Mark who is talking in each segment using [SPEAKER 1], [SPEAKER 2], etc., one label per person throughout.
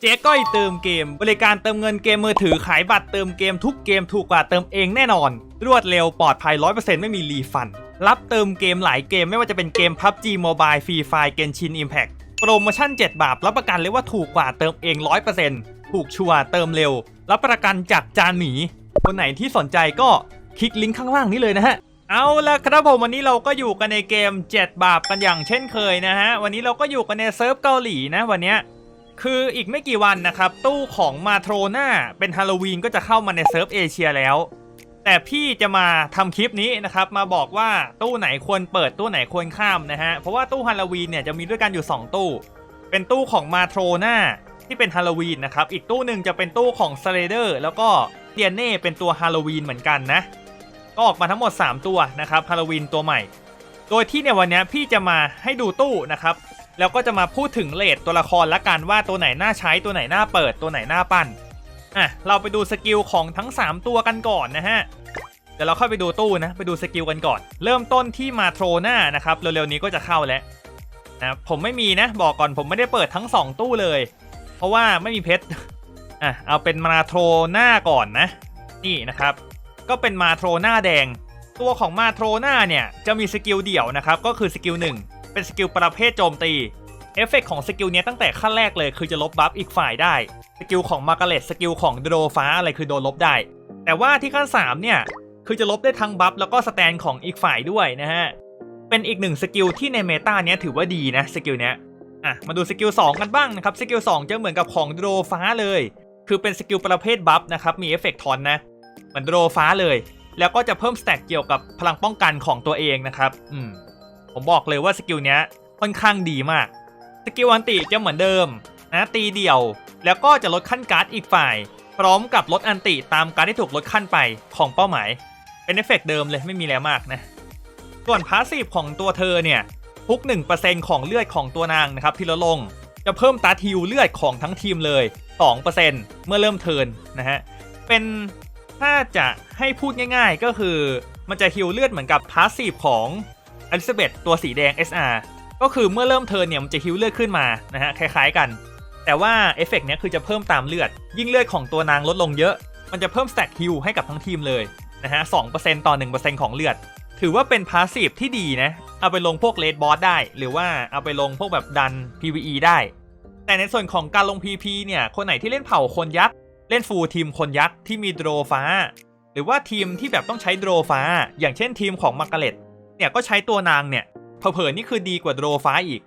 [SPEAKER 1] เจ๊ก้อยเติมเกม บริการเติมเงินเกมมือถือขายบัตรเติมเกมทุกเกมถูกกว่าเติมเองแน่นอน รวดเร็วปลอดภัย 100%ไม่มีรีฟัน รับเติมเกมหลายเกมไม่ว่าจะเป็นเกม PUBG Mobile Free Fire Genshin Impact โปรโมชั่น 7 บาท รับประกันเลยว่าถูกกว่าเติมเอง 100%ถูกชัวร์เติมเร็ว รับประกันจากจานหมีคนไหนที่สนใจก็คลิกลิงก์ข้างล่างนี้เลยนะฮะเอาละครับผมวันนี้เราก็อยู่กันในเกม 7 บาปกันอย่างเช่นเคยนะฮะวันนี้เราก็อยู่กันในเซิร์ฟเกาหลีนะวันเนี้ย คืออีกไม่กี่วันนะครับ ตู้ของมาโทรนาเป็นฮาโลวีนก็จะเข้ามาในเซิร์ฟเอเชียแล้ว แต่พี่จะมาทำคลิปนี้นะครับ มาบอกว่าตู้ไหนควรเปิดตู้ไหนควรข้ามนะฮะ เพราะว่าตู้ฮาโลวีนเนี่ยจะมีด้วยกันอยู่ 2 ตู้ เป็นตู้ของมาโทรนาที่เป็นฮาโลวีนนะครับ อีกตู้หนึ่งจะเป็นตู้ของสเลเดอร์แล้วก็เดียนเน่เป็นตัวฮาโลวีนเหมือนกันนะ ก็ออกมาทั้งหมด 3 ตัวนะครับฮาโลวีนตัวใหม่ โดยที่ในวันนี้พี่จะมาให้ดูตู้นะครับ แล้วก็จะมาพูดถึงเลทตัวละครละกันว่าตัวไหนน่าใช้ตัวไหนน่าเปิดตัวไหนน่าปั้นอะเราไปดูสกิลของทั้ง 3 ตัวกันก่อนนะฮะเดี๋ยวเราเข้าไปดูตู้นะ ไปดูสกิลกันก่อน เริ่มต้นที่มาโทรหน้านะครับเร็วๆนี้ก็จะเข้าแล้วนะผมไม่มีนะบอกก่อนผมไม่ได้เปิดทั้ง 2 ตู้เลย เพราะว่าไม่มีเพชรอะเอาเป็นมาโทรหน้าก่อนนะ นี่นะครับ ก็เป็นมาโทรหน้าแดง ตัวของมาโทรหน้าเนี่ยจะมีสกิลเดี่ยวนะครับก็คือสกิลหนึ่ง เป็นสกิลประเภทโจมตีเอฟเฟกต์ของสกิลนี้ตั้งแต่ขั้นแรกเลยคือจะลบบัฟอีกฝ่ายได้ สกิลของมาร์กาเร็ตสกิลของโดฟ้าอะไรคือโดนลบได้ แต่ว่าที่ขั้น 3 เนี่ย คือจะลบได้ทั้งบัฟแล้วก็สแตนของอีกฝ่ายด้วยนะฮะ เป็นอีกหนึ่งสกิลที่ในเมตาเนี้ยถือว่าดีนะสกิลเนี้ยอะมาดูสกิล2กันบ้างนะครับสกิล2จะเหมือนกับของโดฟ้าเลย คือเป็นสกิลประเภทบัฟนะครับมีเอฟเฟกต์ทอนนะเหมือนโดฟ้าเลย แล้วก็จะเพิ่มสแต็กเกี่ยวกับพลังป้องกันของตัวเองนะครับอืม ผมบอกเลยว่าสกิลเนี้ยค่อนข้างดีมาก สกิลอันติจะเหมือนเดิมนะตีเดี่ยว แล้วก็จะลดขั้นการ์ดอีกฝ่าย พร้อมกับลดอันติตามการดที่ถูกลดขั้นไปของเป้าหมาย เป็นเอฟเฟกต์เดิมเลยไม่มีแล้วมากนะส่วนพาสซีฟของตัวเธอเนี่ยทุก 1%ของเลือดของตัวนางนะครับที่ลดลง จะเพิ่มตาทิวเลือดของทั้งทีมเลย 2%เมื่อเริ่มเทินนะฮะเป็นถ้าจะให้พูดง่าย ๆ ก็คือมันจะฮิวเลือดเหมือนกับพาสซีฟของ อลิซาเบธตัวสีแดง SR ก็คือเมื่อเริ่มเทิร์นเนี่ยมันจะฮิวเลือดขึ้นมานะฮะคล้ายๆกัน แต่ว่าเอฟเฟกต์เนี้ยคือจะเพิ่มตามเลือด ยิ่งเลือดของตัวนางลดลงเยอะ มันจะเพิ่มสแต็กฮิวให้กับทั้งทีมเลยนะฮะ2%ต่อ 1%ของเลือด ถือว่าเป็นพาสซีฟที่ดีนะ เอาไปลงพวกเลดบอสได้ หรือว่าเอาไปลงพวกแบบดัน PVE ได้ แต่ในส่วนของการลง PP เนี่ย คนไหนที่เล่นเผ่าคนยักษ์ เล่นฟูลทีมคนยักษ์ที่มีโดรฟ้า หรือว่าทีมที่แบบต้องใช้โดรฟ้า อย่างเช่นทีมของมาร์กาเร็ต เนี่ยก็ใช้ตัวนางเนี่ยเผอๆนี่คือดีกว่าโดรฟ้าอีก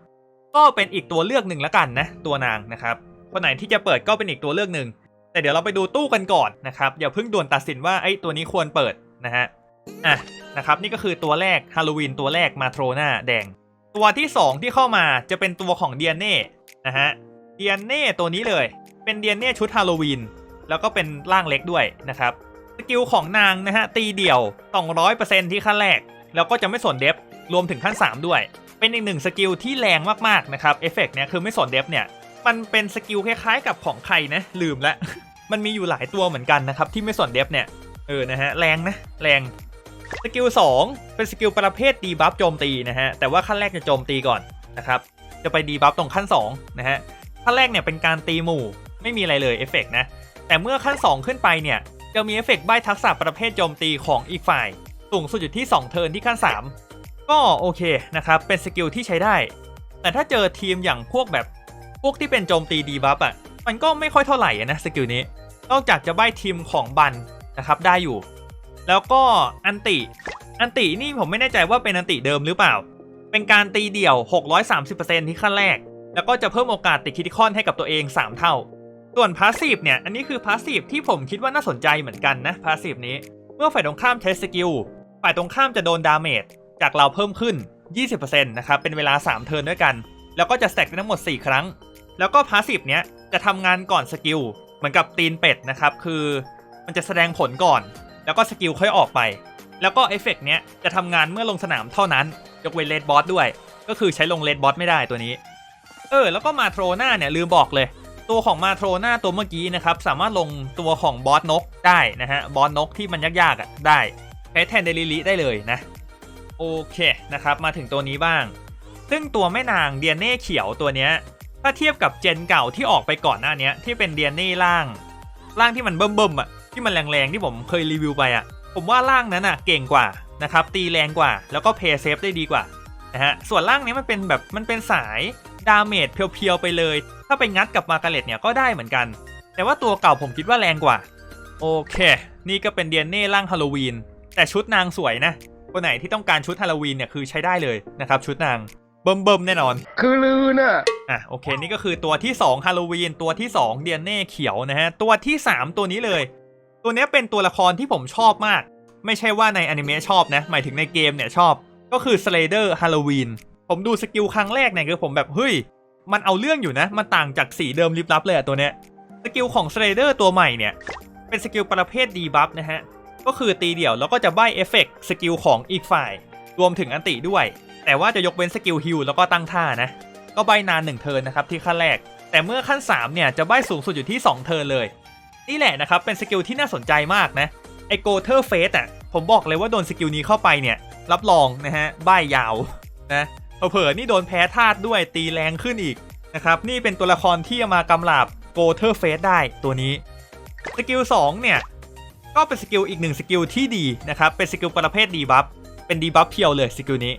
[SPEAKER 1] ก็เป็นอีกตัวเลือกหนึ่งละกันนะตัวนางนะครับคนไหนที่จะเปิดก็เป็นอีกตัวเลือกหนึ่งแต่เดี๋ยวเราไปดูตู้กันก่อนนะครับอย่าเพิ่งด่วนตัดสินว่าไอ้ตัวนี้ควรเปิดนะฮะอะนะครับนี่ก็คือตัวแรกฮาโลวีนตัวแรกมาโทรนาแดง ตัวที่ 2 ที่เข้ามาจะเป็นตัวของเดียนเน่นะฮะเดียนเน่ตัวนี้เลยเป็นเดียนเน่ชุดฮาโลวีนแล้วก็เป็นร่างเล็กด้วยนะครับสกิลของนางนะฮะตีเดี่ยว 200%ที่ขั้นแรก แล้วก็จะไม่สนเดฟรวมถึงขั้น 3 ด้วย เป็นอีกหนึ่งสกิลที่แรงมากๆนะครับเอฟเฟกต์เนี่ยคือไม่สนเดฟเนี่ยมันเป็นสกิลคล้ายๆ กับของใครนะลืมละ มันมีอยู่หลายตัวเหมือนกันนะครับที่ไม่สนเดฟเนี่ยเออนะฮะแรงนะแรงสกิล2เป็นสกิลประเภทดีบัฟโจมตีนะฮะแต่ว่าขั้นแรกจะโจมตีก่อนนะครับจะไปดีบัฟตรงขั้น2นะฮะขั้นแรกเนี่ยเป็นการตีหมู่ไม่มีอะไรเลยเอฟเฟกต์นะแต่เมื่อขั้น 2 ขึ้นไปเนี่ยจะมีเอฟเฟกต์ใบทักษะประเภทโจมตีของอีกฝ่าย สูงสุดอยู่ที่ 2 เทิร์นที่ขั้น 3 ก็โอเคนะครับ เป็นสกิลที่ใช้ได้ แต่ถ้าเจอทีมอย่างพวกแบบพวกที่เป็นโจมตีดีบัฟอะ มันก็ไม่ค่อยเท่าไหร่นะสกิลนี้ นอกจากจะใบทีมของบันนะครับได้อยู่ แล้วก็อันติ อันตินี่ผมไม่แน่ใจว่าเป็นอันติเดิมหรือเปล่า เป็นการตีเดี่ยว 630%ที่ขั้นแรก แล้วก็จะเพิ่มโอกาสติดคิติคอนให้กับตัวเอง 3 เท่า ส่วนพาสซีฟเนี่ย อันนี้คือพาสซีฟที่ผมคิดว่าน่าสนใจเหมือนกันนะพาสซีฟนี้ เมื่อฝ่ายตรงข้ามใช้สกิล ฝ่ายตรงข้ามจะโดนดาเมจจากเราเพิ่มขึ้น 20%นะครับ เป็นเวลา 3 เทิร์นด้วยกัน แล้วก็จะแตกได้ทั้งหมด 4 ครั้ง แล้วก็พาสซีฟเนี้ยจะทำงานก่อนสกิล เหมือนกับตีนเป็ดนะครับ คือมันจะแสดงผลก่อน แล้วก็สกิลค่อยออกไป แล้วก็เอฟเฟกต์เนี้ยจะทำงานเมื่อลงสนามเท่านั้น ยกเว้นเลดบอสด้วย ก็คือใช้ลงเลดบอสไม่ได้ตัวนี้ เออ แล้วก็มาโทรหน้าเนี่ยลืมบอกเลย ตัวของมาโทรหน้าตัวเมื่อกี้นะครับ สามารถลงตัวของบอสนกได้นะฮะ บอสนกที่มันยากๆอะได้ ใช้แทนเดลิลิได้เลยนะ โอเคนะครับ มาถึงตัวนี้บ้าง ซึ่งตัวแม่นางเดียนเน่เขียวตัวเนี้ยถ้าเทียบกับเจนเก่าที่ออกไปก่อนหน้าเนี้ยที่เป็นเดียนเน่ล่าง ล่างที่มันเบิ่มๆอะที่มันแรงๆที่ผมเคยรีวิวไปอะ ผมว่าล่างนั้นอะเก่งกว่านะครับตีแรงกว่า แล้วก็เพย์เซฟได้ดีกว่านะฮะส่วนล่างนี้มันเป็นแบบมันเป็นสายดาเมจเพียวๆไปเลย ถ้าไปงัดกับมาการ์เล็ตเนี่ยก็ได้เหมือนกัน แต่ว่าตัวเก่าผมคิดว่าแรงกว่า โอเค นี่ก็เป็นเดียนเน่ร่างฮาโลวีน แต่ชุดนางสวยนะคนไหนที่ต้องการชุดฮาโลวีนเนี่ยคือใช้ได้เลยนะครับชุดนางเบิ่มเบิ่มๆแน่นอน
[SPEAKER 2] คือลือน่ะ
[SPEAKER 1] อะโอเคนี่ก็คือตัวที่2ฮาโลวีนตัวที่2เดียนเน่เขียวนะฮะตัวที่ 3 ตัวนี้เลย ตัวเนี้ยเป็นตัวละครที่ผมชอบมาก ไม่ใช่ว่าในอนิเมะชอบนะหมายถึงในเกมเนี่ยชอบ ก็คือสเลเดอร์ฮาโลวีนผมดูสกิลครั้งแรกเนี่ยคือผมแบบเฮ้ยมันเอาเรื่องอยู่นะ มันต่างจากสีเดิมลิบลับเลยอะตัวเนี้ยสกิลของสเลเดอร์ตัวใหม่เนี่ยเป็นสกิลประเภทดีบัฟนะฮะ ก็คือตีเดี่ยวแล้วก็จะใบเอฟเฟกต์สกิลของอีกฝ่าย รวมถึงอันติด้วย แต่ว่าจะยกเว้นสกิลฮิลแล้วก็ตั้งท่านะ ก็ใบนาน 1 เทิร์นนะครับที่ขั้นแรก แต่เมื่อขั้น 3 เนี่ยจะใบสูงสุดอยู่ที่ 2 เทิร์นเลย นี่แหละนะครับเป็นสกิลที่น่าสนใจมากนะไอโกเทอร์เฟสอะผมบอกเลยว่าโดนสกิลนี้เข้าไปเนี่ยรับรองนะฮะใบยาวนะเผลอๆนี่โดนแพ้ธาตุด้วยตีแรงขึ้นอีกนะครับนี่เป็นตัวละครที่มากำราบโกเทอร์เฟสได้ตัวนี้สกิล2เนี่ย ก็เป็นสกิลอีกหนึ่งสกิลที่ดีนะครับเป็นสกิลประเภทดีบัฟเป็นดีบัฟเพียวเลยสกิลนี้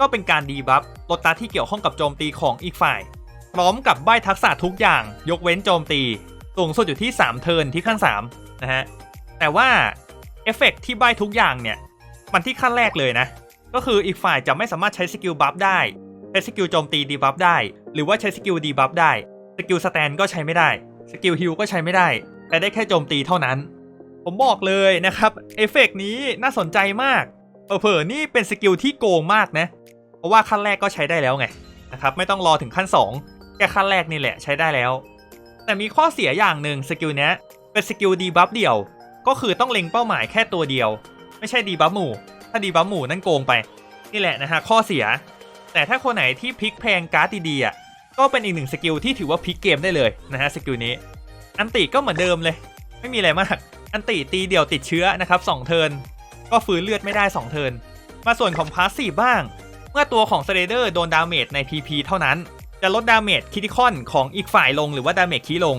[SPEAKER 1] ก็เป็นการดีบัฟลดตาที่เกี่ยวข้องกับโจมตีของอีกฝ่าย พร้อมกับใบทักษะทุกอย่างยกเว้นโจมตีสูงสุดอยู่ที่ 3 เทิร์นที่ขั้น3นะฮะแต่ว่าเอฟเฟกต์ที่ใบทุกอย่างเนี่ยมันที่ขั้นแรกเลยนะ ก็คืออีกฝ่ายจะไม่สามารถใช้สกิลบัฟได้ใช้สกิลโจมตีดีบัฟได้ หรือว่าใช้สกิลดีบัฟได้สกิลสแตนก็ใช้ไม่ได้สกิลฮิลก็ใช้ไม่ได้ แต่ได้แค่โจมตีเท่านั้น ผมบอกเลยนะครับเอฟเฟกต์นี้น่าสนใจมากเผอๆนี่เป็นสกิลที่โกงมากนะ เพราะว่าขั้นแรกก็ใช้ได้แล้วไงนะครับไม่ต้องรอถึงขั้น 2 แค่ขั้นแรกนี่แหละใช้ได้แล้ว แต่มีข้อเสียอย่างหนึ่งสกิลนี้เป็นสกิลดีบัฟเดียว ก็คือต้องเล็งเป้าหมายแค่ตัวเดียว ไม่ใช่ดีบัฟหมู่ ถ้าดีบัฟหมู่นั่นโกงไป นี่แหละนะฮะข้อเสีย แต่ถ้าคนไหนที่พลิกแพงการ์ดดีๆอะก็เป็นอีกหนึ่งสกิลที่ถือว่าพลิกเกมได้เลยนะฮะสกิลนี้ อันติก็เหมือนเดิมเลย ไม่มีอะไรมาก อันติตีเดี่ยวติดเชื้อนะครับ2เทินก็ฟื้นเลือดไม่ได้ 2 เทินมาส่วนของพาสซีฟบ้าง เมื่อตัวของสเตเดอร์โดนดาเมจใน PP เท่านั้น จะลดดาเมจคิติคอนของอีกฝ่ายลงหรือว่าดาเมจคีลง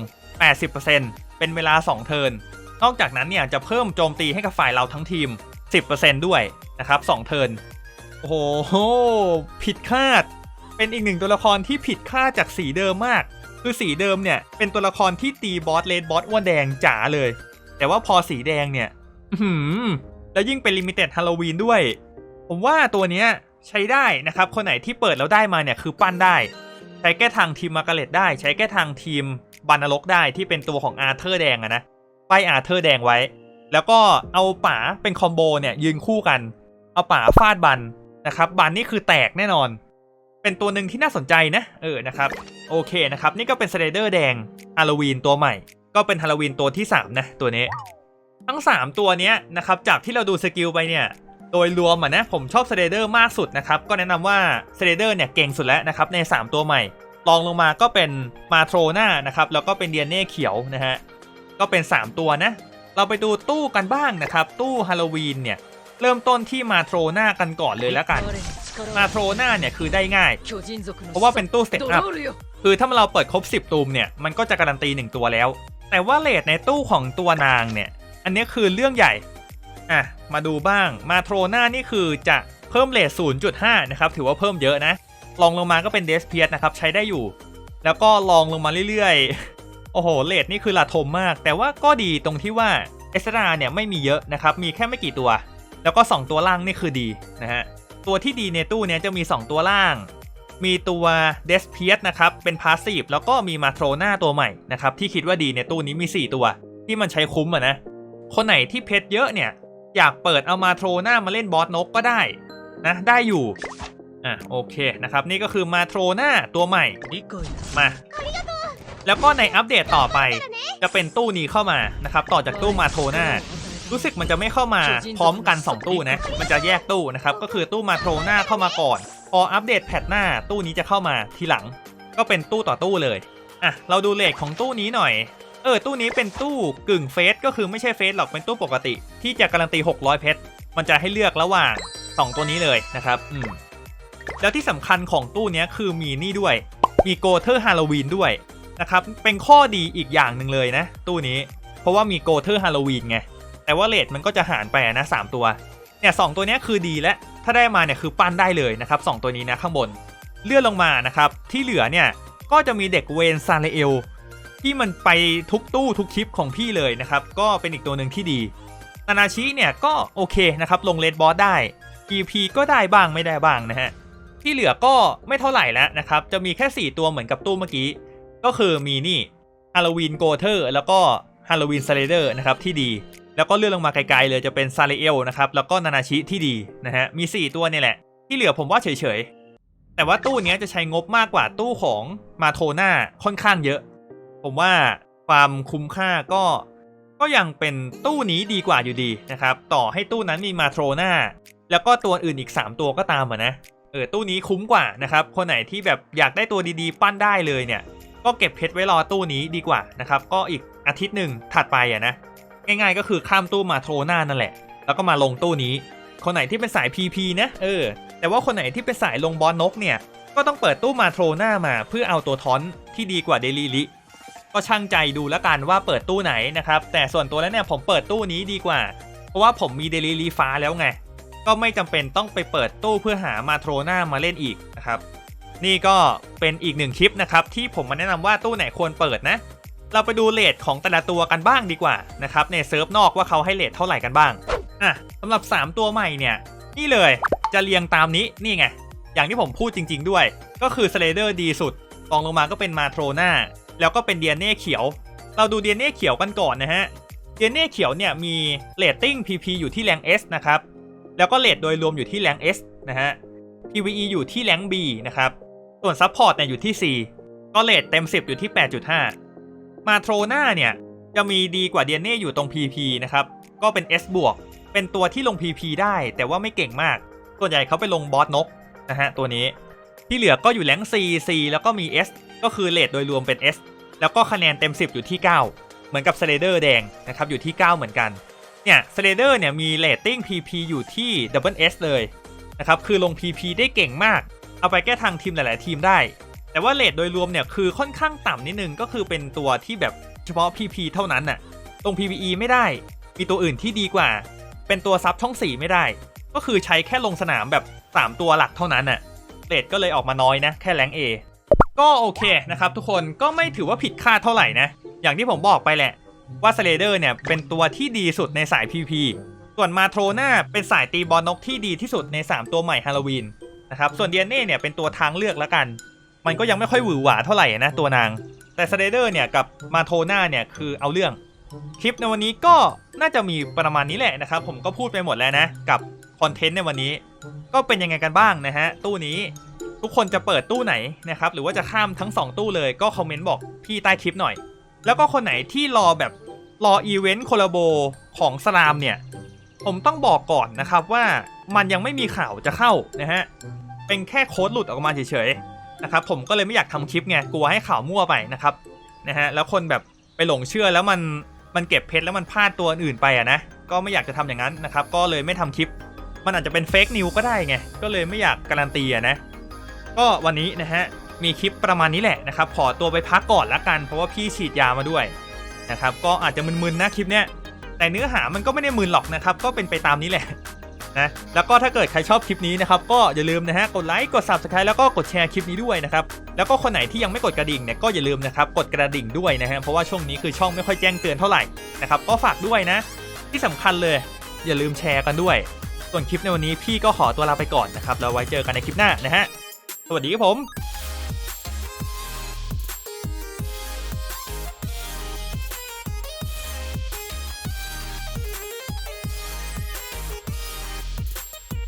[SPEAKER 1] 80%เป็นเวลา 2 เทินนอกจากนั้นเนี่ยจะเพิ่มโจมตีให้กับฝ่ายเราทั้งทีม 10%ด้วยนะครับ2เทินโอ้โห ผิดคาด เป็นอีกหนึ่งตัวละครที่ผิดคาดจากสีเดิมมาก คือสีเดิมเนี่ยเป็นตัวละครที่ตีบอสเลดบอสอ้วนแดงจ๋าเลย แต่ว่าพอสีแดงเนี่ยอื้อหืแล้วยิ่งเป็นลิมิเต็ดฮาโลวีนด้วย ผมว่าตัวเนี้ยใช้ได้นะครับ คนไหนที่เปิดแล้วได้มาเนี่ยคือปั้นได้ ใช้แก้ทางทีมมาร์กาเร็ตได้ ใช้แก้ทางทีมบานนรกได้ที่เป็นตัวของอาร์เธอร์แดงอะนะป้ายอาร์เธอร์แดงไว้ แล้วก็เอาป๋าเป็นคอมโบเนี่ยยืนคู่กัน เอาป๋าฟาดบันนะครับ บันนี่คือแตกแน่นอน เป็นตัวหนึ่งที่น่าสนใจนะ เออนะครับ โอเคนะครับ นี่ก็เป็นสไลเดอร์แดงฮาโลวีนตัวใหม่ ก็เป็นฮาโลวีนตัวที่ 3 นะ ตัวนี้ ทั้ง 3 ตัวนี้นะครับ จากที่เราดูสกิลไปเนี่ย โดยรวมอะนะผมชอบสไลเดอร์มากสุดนะครับ ก็แนะนำว่าสไลเดอร์เนี่ยเก่งสุดแล้วนะครับ ใน 3 ตัวใหม่รองลงมาก็เป็นมาโทรนานะครับ แล้วก็เป็นเดียนเน่เขียวนะฮะ ก็เป็น 3 ตัวนะ เราไปดูตู้กันบ้างนะครับ ตู้ฮาโลวีนเนี่ยเริ่มต้นที่มาโทรนากันก่อนเลยแล้วกัน มาโทรนาเนี่ยคือได้ง่าย เพราะว่าเป็
[SPEAKER 3] น
[SPEAKER 1] ตู้สเต็
[SPEAKER 3] เต็
[SPEAKER 1] ป
[SPEAKER 3] ป
[SPEAKER 1] อั
[SPEAKER 3] อั
[SPEAKER 1] พ
[SPEAKER 3] พ
[SPEAKER 1] คือถ้าเราเปิดครบ 10 ตูมเนี่ย มันก็จะการันตี 1 ตัวแล้ว แต่ว่าเลทในตู้ของตัวนางเนี่ย อันนี้คือเรื่องใหญ่ อะ มาดูบ้าง มาโทรนานี่คือจะเพิ่มเลท0.5 นะครับ ถือว่าเพิ่มเยอะนะ ลองลงมาก็เป็นเดสเพียสนะครับ ใช้ได้อยู่ แล้วก็ลองลงมาเรื่อยๆ โอ้โห เลทนี่คือละทมมาก แต่ว่าก็ดีตรงที่ว่าเอสราเนี่ยไม่มีเยอะนะครับ มีแค่ไม่กี่ตัว แล้วก็ 2 ตัวล่างนี่คือดีนะฮะ ตัวที่ดีในตู้เนี้ยจะมี 2 ตัวล่าง มีตัวเดสเพียสนะครับเป็นพาสซีฟแล้วก็มีมาโทรนาตัวใหม่นะครับที่คิดว่าดีในตู้นี้มี 4 ตัว ที่มันใช้คุ้มอะนะ คนไหนที่เพชรเยอะเนี่ย อยากเปิดเอามาโทรนามาเล่นบอสนกก็ได้นะได้อยู่อะโอเคนะครับนี่ก็คือมาโทรนาตัวใหม่มาแล้วก็ในอัปเดตต่อไป จะเป็นตู้นี้เข้ามานะครับต่อจากตู้มาโทรนารู้สึกมันจะไม่เข้ามาพร้อมกัน 2 ตู้นะมันจะแยกตู้นะครับก็คือตู้มาโทรหน้าเข้ามาก่อน พออัปเดตแพทหน้าตู้นี้จะเข้ามาทีหลัง ก็เป็นตู้ต่อตู้เลยอะเราดูเลทของตู้นี้หน่อยเออตู้นี้เป็นตู้กึ่งเฟสก็คือไม่ใช่เฟสหรอกเป็นตู้ปกติ ที่จะการันตี 600 เพชรมันจะให้เลือกระหว่าง 2 ตัวนี้เลยนะครับอืมแล้วที่สำคัญของตู้นี้คือมีนี่ด้วย มีโกเทอร์ฮาโลวีนด้วยนะครับเป็นข้อดีอีกอย่างหนึ่งเลยนะ ตู้นี้ เพราะว่ามีโกเทอร์ฮาโลวีนไงแต่ว่าเลทมันก็จะหารไปนะสามตัวเนี่ยสองตัวนี้คือดีและ ถ้าได้มาเนี่ยคือปั้นได้เลยนะครับสองตัวนี้นะข้างบน เลื่อนลงมานะครับ ที่เหลือเนี่ยก็จะมีเด็กเวนซาเลเอลที่มันไปทุกตู้ทุกคลิปของพี่เลยนะครับ ก็เป็นอีกตัวหนึ่งที่ดีนานาชิเนี่ยก็โอเคนะครับ ลงเลดบอสได้ EP ก็ได้บ้างไม่ได้บ้างนะฮะ ที่เหลือก็ไม่เท่าไหร่แล้วนะครับ จะมีแค่ 4 ตัวเหมือนกับตู้เมื่อกี้ ก็คือมีนี่ฮาโลวีนโกเทอร์แล้วก็ฮาโลวีนซาเลเดอร์นะครับที่ดี แล้วก็เลื่อนลงมาไกลๆเลยจะเป็นซาเลเอลนะครับแล้วก็นานาชิที่ดีนะฮะมี 4 ตัวนี่แหละ ที่เหลือผมว่าเฉยๆ แต่ว่าตู้นี้จะใช้งบมากกว่าตู้ของมาโทน่าค่อนข้างเยอะ ผมว่าความคุ้มค่าก็ก็ยังเป็นตู้นี้ดีกว่าอยู่ดีนะครับต่อให้ตู้นั้นมีมาโทน่าแล้วก็ตัวอื่นอีก 3 ตัวก็ตามอะนะเออตู้นี้คุ้มกว่านะครับคนไหนที่แบบอยากได้ตัวดีๆ ปั้นได้เลยเนี่ย ก็เก็บเพชรไว้รอตู้นี้ดีกว่านะครับก็อีกอาทิตย์หนึ่งถัดไปอะนะ ง่ายๆ ก็คือข้ามตู้มาโทน่านั่นแหละ แล้วก็มาลงตู้นี้ คนไหนที่เป็นสาย PP นะเออ แต่ว่าคนไหนที่เป็นสายลงบอลนกเนี่ย ก็ต้องเปิดตู้มาโทน่ามาเพื่อเอาตัวทอนที่ดีกว่าเดลิลิก็ช่างใจดูแล้วกันว่าเปิดตู้ไหนนะครับ แต่ส่วนตัวแล้วเนี่ยผมเปิดตู้นี้ดีกว่า เพราะว่าผมมีเดลิลีฟ้าแล้วไง ก็ไม่จำเป็นต้องไปเปิดตู้เพื่อหามาโทรหน้ามาเล่นอีกนะครับ นี่ก็เป็นอีกหนึ่งคลิปนะครับที่ผมมาแนะนำว่าตู้ไหนควรเปิดนะ เราไปดูเลทของแต่ละตัวกันบ้างดีกว่านะครับในเซิร์ฟนอกว่าเขาให้เลทเท่าไหร่กันบ้างอะสำหรับ 3 ตัวใหม่เนี่ยนี่เลยจะเรียงตามนี้นี่ไง อย่างที่ผมพูดจริง ๆ ด้วย ก็คือสเลเดอร์ดีสุดรองลงมาก็เป็นมาโทรนาแล้วก็เป็นเดียเน่เขียว เราดูเดียเน่เขียวกันก่อนนะฮะเดียเน่เขียวเนี่ยมีเรตติ้ง PP อยู่ที่แรง S นะครับแล้วก็เรทโดยรวมอยู่ที่แรง S นะฮะ PVE อยู่ที่แรง B นะครับส่วนซัพพอร์ตเนี่ยอยู่ที่ C ก็เรทเต็ม 10 อยู่ที่ 8.5 มาโทรนาเนี่ยจะมีดีกว่าเดียนเน่อยู่ตรง PP นะครับ ก็เป็น S บวก เป็นตัวที่ลง PP ได้ แต่ว่าไม่เก่งมาก ส่วนใหญ่เขาไปลงบอสนกนะฮะตัวนี้ ที่เหลือก็อยู่แรง C C แล้วก็มี S ก็คือเรทโดยรวมเป็น S แล้วก็คะแนนเต็ม 10 อยู่ที่ 9 เหมือนกับสเลเดอร์แดงนะครับอยู่ที่ 9 เหมือนกัน เนี่ยสเลเดอร์เนี่ยมีเรตติ้ง PP อยู่ที่ Double S เลยนะครับ คือลง PP ได้เก่งมาก เอาไปแก้ทางทีมหลาย ๆ ทีมได้ แต่ว่าเรทโดยรวมเนี่ยคือค่อนข้างต่ำนิดนึงก็คือเป็นตัวที่แบบเฉพาะ PP เท่านั้นน่ะตรง PVE ไม่ได้ มีตัวอื่นที่ดีกว่า เป็นตัวซับช่อง 4 ไม่ได้ ก็คือใช้แค่ลงสนามแบบ 3 ตัวหลักเท่านั้นน่ะเรทก็เลยออกมาน้อยนะ แค่แรง A ก็โอเคนะครับทุกคนก็ไม่ถือว่าผิดคาดเท่าไหร่นะ อย่างที่ผมบอกไปแหละ ว่าสเลเดอร์เนี่ยเป็นตัวที่ดีสุดในสาย PP ส่วนมาโทรนาเป็นสายตีบอลนกที่ดีที่สุดใน 3 ตัวใหม่ฮาโลวีนนะครับส่วนเดียเน่เนี่ยเป็นตัวทางเลือกแล้วกัน มันก็ยังไม่ค่อยหวือหวาเท่าไหร่นะตัวนาง แต่สเลเดอร์เนี่ยกับมาโทรนาเนี่ยคือเอาเรื่อง คลิปในวันนี้ก็น่าจะมีประมาณนี้แหละนะครับ ผมก็พูดไปหมดแล้วนะ กับคอนเทนต์ในวันนี้ ก็เป็นยังไงกันบ้างนะฮะตู้นี้ทุกคนจะเปิดตู้ไหนนะครับ หรือว่าจะข้ามทั้ง 2 ตู้เลยก็คอมเมนต์บอกพี่ใต้คลิปหน่อย แล้วก็คนไหนที่รอแบบรออีเวนต์โคลาโบของสลามเนี่ย ผมต้องบอกก่อนนะครับว่ามันยังไม่มีข่าวจะเข้านะฮะ เป็นแค่โค้ดหลุดออกมาเฉยๆ นะครับผมก็เลยไม่อยากทำคลิปไงกลัวให้ข่าวมั่วไปนะครับนะฮะแล้วคนแบบไปหลงเชื่อแล้วมันมันเก็บเพชรแล้วมันพลาดตัวอื่นไปอะนะก็ไม่อยากจะทำอย่างนั้นนะครับก็เลยไม่ทำคลิป มันอาจจะเป็นเฟกนิวก็ได้ไงก็เลยไม่อยากการันตีอะนะก็วันนี้นะฮะมีคลิปประมาณนี้แหละนะครับขอตัวไปพักก่อนละกัน เพราะว่าพี่ฉีดยามาด้วยนะครับก็อาจจะมึนๆนะคลิปเนี้ยแต่เนื้อหามันก็ไม่ได้มึนหรอกนะครับก็เป็นไปตามนี้แหละ นะแล้วก็ถ้าเกิดใครชอบคลิปนี้นะครับก็อย่าลืมนะฮะกดไลค์กด subscribe แล้วก็กดแชร์คลิปนี้ด้วยนะครับแล้วก็คนไหนที่ยังไม่กดกระดิ่งเนี่ยก็อย่าลืมนะครับกดกระดิ่งด้วยนะฮะเพราะว่าช่วงนี้คือช่องไม่ค่อยแจ้งเตือนเท่าไหร่นะครับก็ฝากด้วยนะ ที่สำคัญเลย อย่าลืมแชร์กันด้วย ส่วนคลิปในวันนี้พี่ก็ขอตัวลาไปก่อนนะครับแล้วไว้เจอกันในคลิปหน้านะฮะสวัสดีครับผม